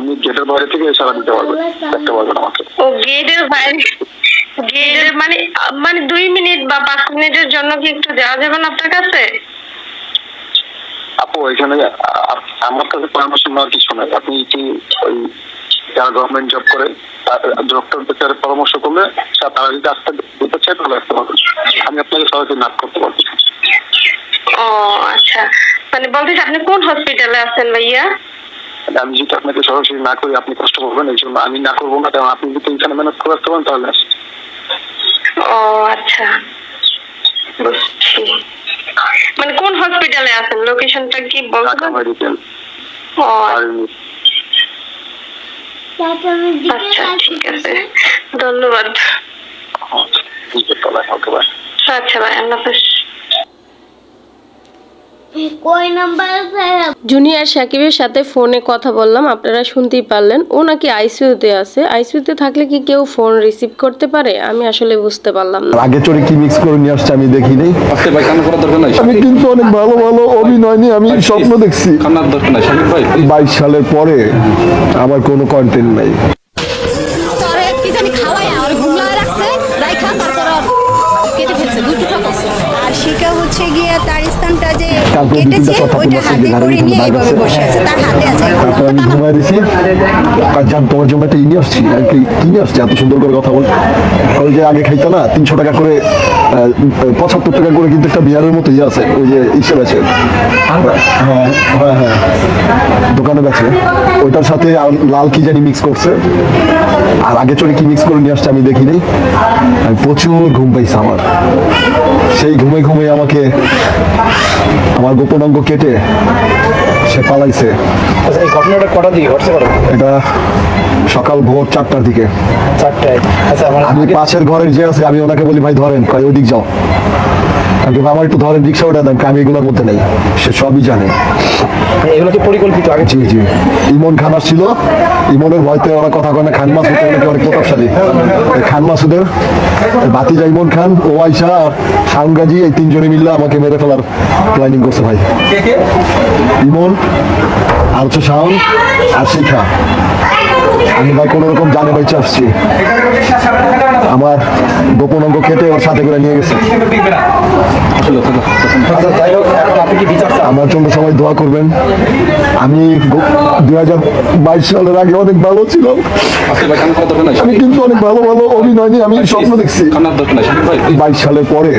আপনি গেটের বাইরে থেকে সারা দিতে পারবেন দেখতে পারবেন আমাকে। ও গেটের বাইরে গেটের মানে মানে দুই মিনিট বা পাঁচ মিনিটের জন্য কি একটু দেওয়া যাবে না আপনার কাছে? আপু এখানে আমার কাছে পরামর্শ নেওয়ার কিছু নাই। আপনি কি ওই যারা গভর্নমেন্ট জব করে ডক্টরদের সাথে পরামর্শ করলে তারা যদি আসতে দিতে চায় তাহলে আসতে পারবেন। আমি আপনাকে সহজে নাক করতে পারব। ও আচ্ছা। মানে বলতেছি আপনি কোন হসপিটালে আছেন ভাইয়া? আমি যদি আপনাকে সরাসরি না করি আপনি কষ্ট করবেন এই জন্য আমি না করব না কারণ আপনি যদি এখানে ম্যানেজ করে আসতে পারেন তাহলে। ও আচ্ছা। বুঝছি মানে কোন হসপিটালে আছেন? লোকেশনটা কি বলতে? মেডিকেল ও আচ্ছা। ঠিক আছে। ধন্যবাদ। আচ্ছা ভাই আল্লাহ হাফেজ। কই নাম্বার জুনিয়র সাকিবের সাথে ফোনে কথা বললাম আপনারা শুনতেই পারলেন। ও নাকি আইসিইউতে আছে। আইসিইউতে থাকলে কি কেউ ফোন রিসিভ করতে পারে? আমি আসলে বুঝতে পারলাম না। আগে চড়ে কি মিক্স করে নিয়ে আসছে আমি দেখিনি। আজকে ভাই কান্না করার দরকার নাই? আমি কিন্তু অনেক ভালো ভালো অভিনয় নিয়ে আমি স্বপ্ন দেখছি। কান্নার দরকার নাই শাকিব ভাই বাইশ সালের পরে আমার কোনো কন্টেন্ট নাই। তোরে কি জানি খাওয়াই আর ঘুমলায় রাখছে রাইখা তারপর কেটে ফেলছে আর শিকা হচ্ছে গিয়ে তার স্থানটা যে তারপর কেটেছে ওইটা হাতে করে নিয়ে এইভাবে বসে আছে তার হাতে আছে আমি ঘুমাই দিছি আর জান তোমার জন্য একটা ইনি আসছি আর কি কিনে আসছি? এত সুন্দর করে কথা বল ওই যে আগে খাইতো না তিনশো টাকা করে পঁচাত্তর টাকা করে কিন্তু একটা বিহারের মতো ইয়ে আছে ওই যে ইসে আছে। হ্যাঁ হ্যাঁ হ্যাঁ। দোকানে বেছে ওইটার সাথে লাল কি জানি মিক্স করছে। আর আগে চলে কি মিক্স করে নিয়ে আসছে আমি দেখিনি। আমি প্রচুর ঘুম পাইছে আমার। সেই ঘুমে ঘুমে আমাকে আমার গোপন অঙ্গ কেটে সে পালাইছে। আচ্ছা এই ঘটনাটা কটা দিকে ঘটছে এটা সকাল ভোর চারটার দিকে। চারটায়। আচ্ছা আমি পাশের ঘরের যে আছে আমি ওনাকে বলি ভাই ধরেন। কয় ওদিক যাও। বলি, আমার একটু ধরেন রিক্সা ওটা দেন আমি এগুলোর মধ্যে নেই। সে সবই জানে। এগুলো কি পরিকল্পিত? আগে জি জি। ইমন খান আসছিল। ইমনের ভয়তে ওরা কথা কয় না খান মাসুদ নাকি অনেক প্রতাপশালী। খান মাসুদের বাতিজা ইমন খান ও আইসা আর শাউন গাজী এই তিনজনে মিললে আমাকে মেরে ফেলার প্ল্যানিং করছে ভাই। ইমন আর হচ্ছে আর শিখা। আমি ভাই কোনো রকম জানে বাইচে আসছি আমার গোপন অঙ্গ কেটে ওর সাথে করে নিয়ে গেছে। আমার জন্য সবাই দোয়া করবেন। আমি দুই হাজার বাইশ সালের আগে অনেক ভালো নাই আমি কিন্তু অনেক ভালো ভালো অভিনয় নিয়ে আমি স্বপ্ন দেখছি। বাইশ সালের পরে